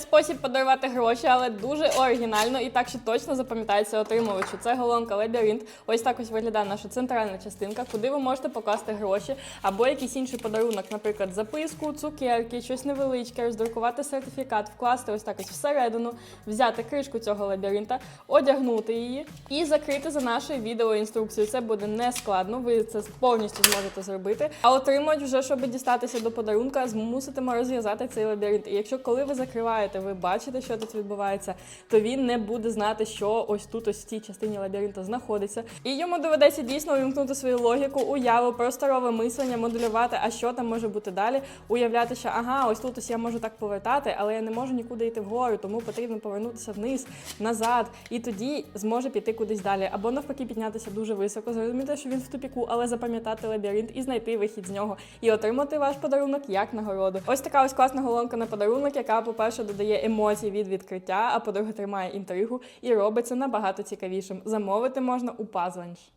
спосіб подарувати гроші, але дуже оригінально і так, що точно запам'ятається отримувачу. Це голонка лабіринт. Ось так ось виглядає наша центральна частинка, куди ви можете покласти гроші або якийсь інший подарунок, наприклад, записку, цукерки, щось невеличке, роздрукувати сертифікат, вкласти ось так ось всередину, взяти кришку цього лабіринта, одягнути її і закрити за нашою відеоінструкцією. Це буде не складно, ви це повністю зможете зробити. А отримати вже, щоб дістатися до подарунка, змуситимо розв'язати цей лабіринт. І якщо коли ви закриваєте, ви бачите, що тут відбувається, то він не буде знати, що ось тут, ось в цій частині лабіринту знаходиться. І йому доведеться дійсно увімкнути свою логіку, уяву, просторове мислення, моделювати, а що там може бути далі, уявляти, що ага, ось тут ось я можу так повертати, але я не можу нікуди йти вгору, тому потрібно повернутися вниз, назад, і тоді зможе піти кудись далі. Або навпаки піднятися дуже високо, зрозуміти, що він в тупіку, але запам'ятати лабіринт і знайти вихід з нього, і отримати ваш подарунок як нагороду. Ось така ось класна голонка на подарунок, яка, по-перше, додає емоцій від відкриття, а по-друге, тримає інтригу і робиться набагато цікавішим. Замовити можна у Puzzlench.